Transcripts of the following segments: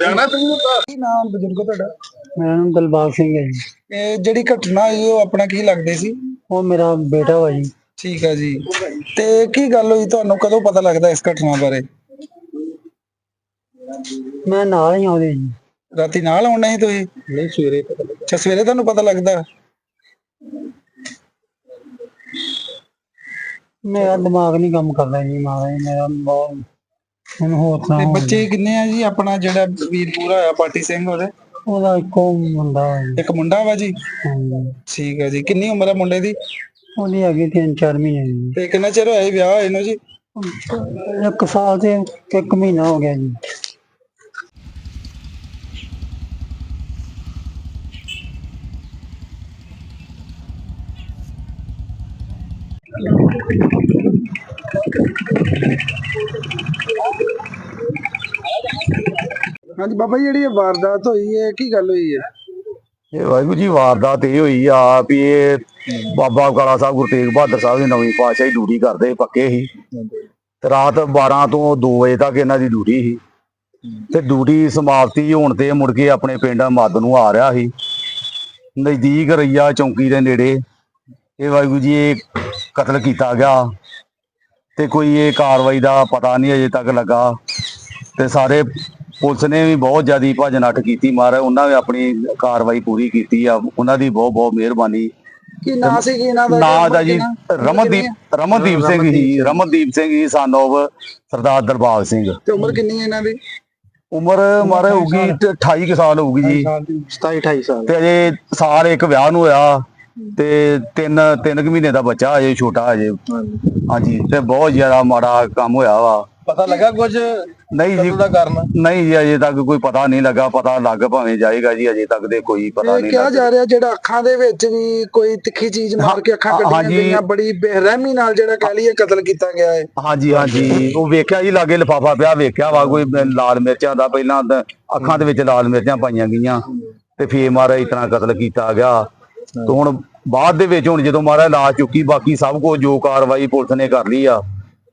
ਜਾਣਾ ਤੁਸੀਂ ਕੀ ਨਾਮ ਬਜ਼ੁਰਗੋ ਤੁਹਾਡਾ? ਮੇਰਾ ਨਾਮ ਦਿਲਬਾਗ ਸਿੰਘ ਹੈ ਜੀ। ਇਹ ਜਿਹੜੀ ਘਟਨਾ ਹੋਈ ਉਹ ਆਪਣਾ ਕੀ ਲੱਗਦੇ ਸੀ? ਉਹ ਮੇਰਾ ਬੇਟਾ ਵਾ ਜੀ। ਠੀਕ ਆ ਜੀ। ਤੇ ਕੀ ਗੱਲ ਹੋਈ ਤੁਹਾਨੂੰ ਕਦੋਂ ਪਤਾ ਲੱਗਦਾ ਇਸ ਘਟਨਾ ਬਾਰੇ? ਮੈਂ ਨਾਲ ਹੀ ਆਉਂਦੇ ਜੀ। ਰਾਤੀ ਨਾਲ ਆਉਣਾ ਸੀ ਤੁਸੀਂ? ਨਹੀਂ ਸਵੇਰੇ ਪਤਾ ਅੱਛਾ ਸਵੇਰੇ ਤੁਹਾਨੂੰ ਪਤਾ ਲੱਗਦਾ? ਮੇਰਾ ਦਿਮਾਗ ਨਹੀਂ ਕੰਮ ਕਰਦਾ ਜੀ ਮਹਾਰਾਜ ਮੇਰਾ ਬਹੁਤ ਹੁਣ ਹੋਰ ਤਾਂ ਤੇ ਬੱਚੇ ਕਿੰਨੇ ਆ ਜੀ? ਆਪਣਾ ਜਿਹੜਾ ਵੀਰ ਪੂਰਾ ਹੋਇਆ ਪਾਟੀ ਸਿੰਘ ਉਹਦੇ? ਉਹਦਾ ਇੱਕੋ ਮੁੰਡਾ ਜੀ। ਇੱਕ ਮੁੰਡਾ ਵਾ ਜੀ? ਹਾਂਜੀ। ਠੀਕ ਆ ਜੀ। ਕਿੰਨੀ ਉਮਰ ਹੈ ਮੁੰਡੇ ਦੀ? ਉਹਦੀ ਹੈਗੀ ਤਿੰਨ ਚਾਰ ਮਹੀਨੇ ਜੀ। ਤੇ ਕਿੰਨਾ ਚਿਰ ਹੋਇਆ ਜੀ ਵਿਆਹ ਹੋਏ ਨੂੰ ਜੀ? ਇੱਕ ਸਾਲ ਤੇ ਇੱਕ ਮਹੀਨਾ ਹੋ ਗਿਆ ਜੀ। ਹਾਂਜੀ ਬਾਬਾ ਜੀ ਜਿਹੜੀ ਇਹ ਵਾਰਦਾਤ ਹੋਈ ਹੈ ਕੀ ਗੱਲ ਹੋਈ ਹੈ? ਇਹ ਵਾਹਿਗੁਰੂ ਜੀ ਵਾਰਦਾਤ ਇਹ ਹੋਈ ਆ ਵੀ ਇਹ ਬਾਬਾ ਕਾਲਾ ਸਾਹਿਬ ਗੁਰੂ ਤੇਗ ਬਹਾਦਰ ਸਾਹਿਬ ਦੀ ਨਵੀਂ ਪਾਤਸ਼ਾਹੀ ਡਿਊਟੀ ਕਰਦੇ ਸੀ, ਪੱਕੇ ਸੀ। ਤੇ ਰਾਤ 12 ਤੋਂ 2 ਵਜੇ ਤੱਕ ਇਹਨਾਂ ਦੀ ਡਿਊਟੀ ਸੀ। ਤੇ ਡਿਊਟੀ ਸਮਾਪਤੀ ਹੋਣ ਤੇ ਮੁੜ ਕੇ ਆਪਣੇ ਪਿੰਡ ਮੱਦ ਨੂੰ ਆ ਰਿਹਾ ਸੀ। ਨਜ਼ਦੀਕ ਰਈਆ ਚੌਂਕੀ ਦੇ ਨੇੜੇ। ਇਹ ਵਾਹਿਗੁਰੂ ਜੀ ਇਹ ਕਤਲ ਕੀਤਾ ਗਿਆ ਤੇ ਕੋਈ ਇਹ ਕਾਰਵਾਈ ਦਾ ਪਤਾ ਨਹੀਂ ਅਜੇ ਤੱਕ ਲੱਗਾ। ਤੇ ਸਾਰੇ ਪੁਲਿਸ ਨੇ ਵੀ ਬਹੁਤ ਜ਼ਿਆਦੀ ਭੱਜ ਨੱਠ ਕੀਤੀ ਮਾਰ ਉਹਨਾਂ ਨੇ ਆਪਣੀ ਕਾਰਵਾਈ ਪੂਰੀ ਕੀਤੀ ਆ ਉਹਨਾਂ ਦੀ ਬਹੁਤ ਬਹੁਤ ਮਿਹਰਬਾਨੀ। ਕੀ ਨਾਂ ਸੀ ਕੀ ਇਹਨਾਂ ਦਾ? ਨਾਂ ਦਾ ਜੀ? ਰਮਨਦੀਪ ਰਮਨਦੀਪ ਸਿੰਘ ਹੀ ਰਮਨਦੀਪ ਸਿੰਘ। ਹੀ ਸਾਨੋਵ ਸਰਦਾਰ ਦਰਬਾਗ ਸਿੰਘ। ਤੇ ਉਮਰ ਕਿੰਨੀ ਹੈ ਇਹਨਾਂ ਦੀ? ਉਮਰ ਮਾਰੇ ਹੋਊਗੀ ਤੇ 28 ਕੁ ਸਾਲ ਹੋਊਗੀ ਜੀ। 27 28 ਸਾਲ। ਤੇ ਅਜੇ ਸਾਲ ਇੱਕ ਵਿਆਹ ਨੂੰ ਹੋਇਆ। ਤੇ ਤਿੰਨ ਤਿੰਨ ਕੁ ਮਹੀਨੇ ਦਾ ਬੱਚਾ ਅਜੇ ਛੋਟਾ ਅਜੇ ਹਾਂਜੀ। ਤੇ ਬਹੁਤ ਜ਼ਿਆਦਾ ਮਾੜਾ ਕੰਮ ਹੋਇਆ ਵਾ। ਪਤਾ ਲੱਗਾ ਕੁਝ ਨਹੀਂ ਜੀ। ਦਾ ਕਾਰਨ? ਨਹੀਂ ਜੀ ਅਜੇ ਤੱਕ ਕੋਈ ਪਤਾ ਨਹੀਂ ਲੱਗਾ। ਪਤਾ ਲੱਗ ਭਾਵੇਂ ਜਾਏਗਾ ਜੀ ਅਜੇ ਤੱਕ ਦੇ ਕੋਈ ਪਤਾ ਇਹ ਨਹੀਂ ਕਿਹਾ ਜਾ ਰਿਹਾ। ਜਿਹੜਾ ਅੱਖਾਂ ਦੇ ਵਿੱਚ ਵੀ ਕੋਈ ਤਿੱਖੀ ਚੀਜ਼ ਮਾਰ ਕੇ ਅੱਖਾਂ ਕੱਢੀਆਂ। ਗਈਆਂ। ਬੜੀ ਬੇਰਹਿਮੀ ਨਾਲ ਜਿਹੜਾ ਕਹਿ ਲਈਏ ਕਤਲ ਕੀਤਾ ਗਿਆ ਹੈ। ਹਾਂਜੀ ਹਾਂਜੀ। ਉਹ ਵੇਖਿਆ ਜੀ ਲਾਗੇ ਲਿਫਾਫਾ ਪਿਆ ਵੇਖਿਆ ਵਾ ਕੋਈ ਲਾਲ ਮਿਰਚਾਂ ਦਾ। ਪਹਿਲਾਂ ਅੱਖਾਂ ਦੇ ਵਿੱਚ ਲਾਲ ਮਿਰਚਾਂ ਪਾਈਆਂ ਗਈਆਂ। ਤੇ ਫੇਰ ਮਾਰਾ ਇਤਨਾ ਕਤਲ ਕੀਤਾ ਗਿਆ। ਤੇ ਹੁਣ ਬਾਅਦ ਦੇ ਵਿੱਚ ਹੁਣ ਜਦੋਂ ਮਾਰਾ ਲਾਸ਼ ਚੁੱਕੀ ਬਾਕੀ ਸਭ ਕੁਝ ਜੋ ਕਾਰਵਾਈ ਪੁਲਿਸ ਨੇ ਕਰ ਲਈ ਆ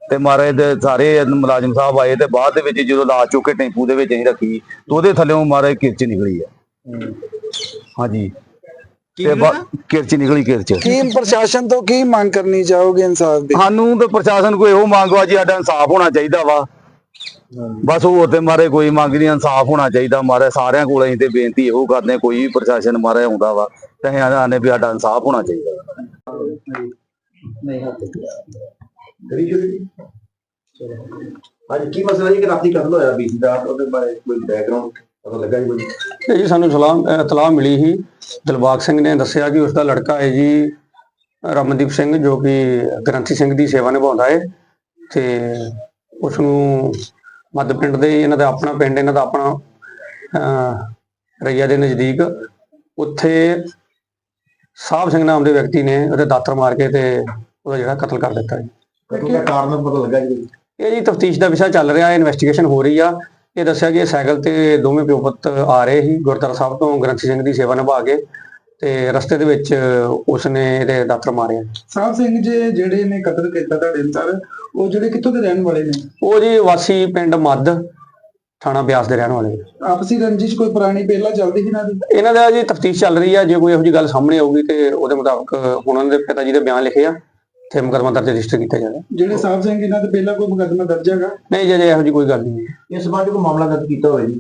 ਤੇ ਮਾਰੇ ਦੇ ਸਾਰੇ ਮੁਲਾਜ਼ਮ ਸਾਹਿਬ ਆਏ ਤੇ ਬਾਅਦ ਦੇ ਵਿੱਚ ਜਦੋਂ ਲਾਸ਼ ਚੁੱਕ ਕੇ ਟੈਂਪੂ ਦੇ ਵਿੱਚ ਅਸੀਂ ਰੱਖੀ ਤੇ ਉਹਦੇ ਥੱਲੇੋਂ ਮਾਰੇ ਕਿਰਚ ਨਿਕਲੀ ਆ। ਹਾਂਜੀ। ਤੇ ਬਾ- ਕਿਰਚ ਨਿਕਲੀ ਕਿਰਚ। ਕੀ ਪ੍ਰਸ਼ਾਸਨ ਤੋਂ ਕੀ ਮੰਗ ਕਰਨੀ ਚਾਹੋਗੇ ਇਨਸਾਫ ਦੀ? ਸਾਨੂੰ ਤੇ ਪ੍ਰਸ਼ਾਸਨ ਕੋਈ ਇਹੋ ਮੰਗ ਵਾ ਜੀ ਸਾਡਾ ਇਨਸਾਫ ਹੋਣਾ ਚਾਹੀਦਾ ਵਾ। ਬਸ ਹੋਰ ਤੇ ਮਾਰੇ ਕੋਈ ਮੰਗ ਨਹੀਂ ਇਨਸਾਫ ਹੋਣਾ ਚਾਹੀਦਾ। ਮਾਰੇ ਸਾਰਿਆਂ ਕੋਲ ਅਸੀਂ ਤੇ ਬੇਨਤੀ ਇਹੋ ਕਰਦੇ ਹਾਂ, ਕੋਈ ਵੀ ਪ੍ਰਸ਼ਾਸਨ ਮਾਰੇ ਆਉਂਦਾ ਵਾ। ਤੇ ਅਸੀਂ ਆਨੇ ਵੀ ਸਾਡਾ ਇਨਸਾਫ ਹੋਣਾ ਚਾਹੀਦਾ। ਵਾ। ਅੱਜ ਕੀ ਮਸਲਾ ਜੀ? ਕਿ ਰਾਤੀ ਕਤਲ ਹੋਇਆ ਬੀਸੀ ਦਾ ਉਹਦੇ ਬਾਰੇ ਕੋਈ ਬੈਕਗ੍ਰਾਉਂਡ ਪਤਾ ਲੱਗਾ ਜੀ ਕੋਈ? ਜੀ ਸਾਨੂੰ ਸਲਾਮ ਇਤਲਾਹ ਮਿਲੀ ਸੀ। ਦਿਲਬਾਗ ਸਿੰਘ ਨੇ ਦੱਸਿਆ ਕਿ ਉਸ ਦਾ ਲੜਕਾ ਹੈ ਜੀ ਰਮਨਦੀਪ ਸਿੰਘ ਜੋ ਕਿ ਗ੍ਰੰਥੀ ਸਿੰਘ ਦੀ ਸੇਵਾ ਨਿਭਾਉਂਦਾ ਹੈ। ਤੇ ਉਸ ਨੂੰ ਮੱਧ ਪਿੰਡ ਦੇ ਇਹਨਾਂ ਦਾ ਆਪਣਾ ਪਿੰਡ ਇਹਨਾਂ ਦਾ ਆਪਣਾ ਅਹ, ਰਈਆ ਦੇ ਨਜ਼ਦੀਕ ਉੱਥੇ ਸਾਹਿਬ ਸਿੰਘ ਨਾਮ ਦੇ ਵਿਅਕਤੀ ਨੇ ਉਹਦੇ ਦਾਤਰ ਮਾਰ ਕੇ ਤੇ ਉਹਦਾ ਜਿਹੜਾ ਕਤਲ ਕਰ ਦਿੱਤਾ ਜੀ। ਕਤਲ ਦਾ ਕਾਰਨ ਪਤਾ ਲੱਗਾ ਜੀ? ਇਹ ਜੀ ਤਫਤੀਸ਼ ਦਾ ਵਿਸ਼ਾ ਚੱਲ ਰਿਹਾ ਹੈ ਇਨਵੈਸਟੀਗੇਸ਼ਨ ਹੋ ਰਹੀ ਆ। ਇਹ ਦੱਸਿਆ ਕਿ ਸਾਈਕਲ ਤੇ ਦੋਵੇਂ ਪਿਓ ਪੁੱਤ ਆ ਰਹੇ ਸੀ ਗੁਰਦੁਆਰਾ ਸਾਹਿਬ ਤੋਂ ਗ੍ਰੰਥੀ ਸਿੰਘ ਦੀ ਸੇਵਾ ਨਿਭਾ ਕੇ ਤੇ ਰਸਤੇ ਦੇ ਵਿੱਚ ਉਸਨੇ ਇਹਦੇ ਦਾਤਰ ਮਾਰਿਆ ਸਾਹਿਬ ਸਿੰਘ ਜੀ ਜਿਹੜੇ ਨੇ ਕਤਲ ਕੀਤਾ ਤੁਹਾਡੇ ਅੰਦਰ ਉਹ ਜਿਹੜੇ ਕਿੱਥੋਂ ਦੇ ਰਹਿਣ ਵਾਲੇ ਨੇ? ਉਹ ਜੀ ਵਾਸੀ ਪਿੰਡ ਮੱਧ ਥਾਣਾ ਬਿਆਸ ਦੇ ਰਹਿਣ ਵਾਲੇ ਨੇ। ਆਪਸੀ ਰੰਜਿਸ਼ ਕੋਈ ਪੁਰਾਣੀ ਪਹਿਲਾਂ ਚੱਲਦੀ ਸੀ ਇਹਨਾਂ ਦੀ? ਇਹਨਾਂ ਦਾ ਜੀ ਤਫਤੀਸ਼ ਚੱਲ ਰਹੀ ਆ ਜੇ ਕੋਈ ਇਹੋ ਜਿਹੀ ਗੱਲ ਸਾਹਮਣੇ ਆਊਗੀ ਤੇ ਉਹਦੇ ਮੁਤਾਬਕ ਹੁਣ ਉਹਨਾਂ ਦੇ ਪਿਤਾ ਜੀ ਦੇ ਬਿਆਨ ਲਿਖੇ ਆ ਤੇ ਮੁਕੱਦਮਾ ਦਰਜ ਰਜਿਸਟਰ ਕੀਤਾ ਜਾਏਗਾ। ਜਿਹੜੇ ਸਾਹਿਬ ਸਿੰਘ ਇਹਨਾਂ ਦੇ ਪਹਿਲਾਂ ਕੋਈ ਮੁਕੱਦਮਾ ਦਰਜ ਹੈਗਾ? ਨਹੀਂ ਜੇ ਜੇ ਇਹੋ ਜਿਹੀ ਕੋਈ ਗੱਲ ਨਹੀਂ ਹੈ। ਇਸ ਸੰਬੰਧ ਕੋਈ ਮਾਮਲਾ ਦਰਜ ਕੀਤਾ ਹੋਵੇ ਜੀ?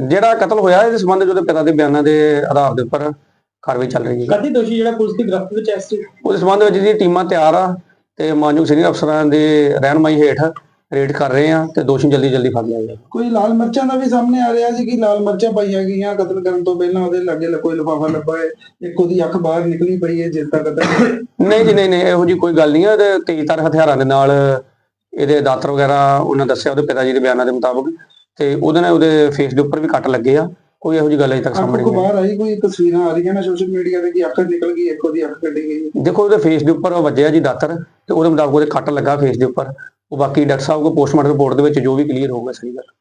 ਜਿਹੜਾ ਕਤਲ ਹੋਇਆ ਇਹਦੇ ਸੰਬੰਧ ਵਿੱਚ ਉਹਦੇ ਪਿਤਾ ਦੇ ਬਿਆਨਾਂ ਦੇ ਆਧਾਰ ਦੇ ਉੱਪਰ ਕਾਰਵਾਈ ਚੱਲ ਰਹੀ ਹੈ ਕਦੀ ਦੋਸ਼ੀ ਜਿਹੜਾ ਪੁਲਿਸ ਦੀ ਗ੍ਰਿਫਤ ਵਿੱਚ ਐਸ ਉਹਦੇ ਸੰਬੰਧ ਵਿੱਚ ਜੀ ਟੀਮਾਂ ਤਿਆਰ ਆ ਤੇ ਮਾਨਯੋਗ ਸੀਨੀਅਰ ਅਫਸਰਾਂ ਦੇ ਰਹਿਨਮਾਈ ਹੇਠ ਰੇਡ ਕਰ ਰਹੇ ਆ ਤੇ ਦੋਸ਼ੀ ਜਲਦੀ ਜਲਦੀ ਫੜ ਲਿਆ ਜਾਏਗਾ ਕੋਈ ਲਾਲ ਮਿਰਚਾਂ ਦਾ ਵੀ ਸਾਹਮਣੇ ਆ ਰਿਹਾ ਸੀ ਕਿ ਲਾਲ ਮਿਰਚਾਂ ਪਾਈਆਂ ਗਈਆਂ ਕਤਲ ਕਰਨ ਤੋਂ ਪਹਿਲਾਂ ਉਹਦੇ ਲਾਗੇ ਲ- ਕੋਈ ਲਿਫਾਫਾ ਲੱਭਾ ਹੈ ਇੱਕ ਉਹਦੀ ਅੱਖ ਬਾਹਰ ਨਿਕਲੀ ਪਈ ਹੈ ਜਿਸ ਦਾ ਕਤਲ ਨਹੀਂ ਜੀ ਨਹੀਂ ਨਹੀਂ ਇਹੋ ਜੀ ਕੋਈ ਗੱਲ ਨਹੀਂ ਹੈ ਤੇ ਤੇਜ਼ਧਾਰ ਹਥਿਆਰਾਂ ਦੇ ਨਾਲ ਇਹਦੇ ਦਾਤਰ ਵਗੈਰਾ ਉਹਨਾਂ ਦੱਸਿਆ ਉਹਦੇ ਪਿਤਾ ਜੀ ਦੇ ਬਿਆਨਾਂ ਦੇ ਮੁਤਾਬਕ ਤੇ ਉਹਦੇ ਨਾਲ ਉਹਦੇ ਫੇਸ ਦੇ ਉੱਪਰ ਵੀ ਕੱਟ ਲੱਗੇ ਆ ਕੋਈ ਇਹੋ ਜੀ ਗੱਲ ਅਜੇ ਤੱਕ ਅੱਖ ਸਾਹਮਣੇ ਕੋ ਨਹੀਂ ਆਈ। ਬਾਹਰ ਆਈ ਕੋਈ ਤਸਵੀਰਾਂ ਆ ਰਹੀਆਂ ਨੇ ਸੋਸ਼ਲ ਮੀਡੀਆ ਤੇ ਕਿ ਅੱਖ ਨਿਕਲ ਗਈ ਇੱਕ ਉਹਦੀ ਅੱਖ ਕੱਢੀ ਗਈ। ਦੇਖੋ ਉਹਦੇ ਫੇਸ ਦੇ ਉੱਪਰ ਵੱਜਿਆ ਜੀ ਦਾਤਰ ਤੇ ਉਹਦੇ ਮੁਤਾਬਕ ਉਹਦੇ ਕੱਟ ਲੱਗਾ ਫੇਸ ਦੇ ਉੱਪਰ। ਉਹ ਬਾਕੀ ਡਾਕਟਰ ਸਾਹਿਬ ਕੋ ਪੋਸਟਮਾਰਟਮ ਰਿਪੋਰਟ ਦੇ ਵਿੱਚ ਜੋ ਵੀ ਕਲੀਅਰ ਹੋਊਗਾ ਸਹੀ ਗੱਲ।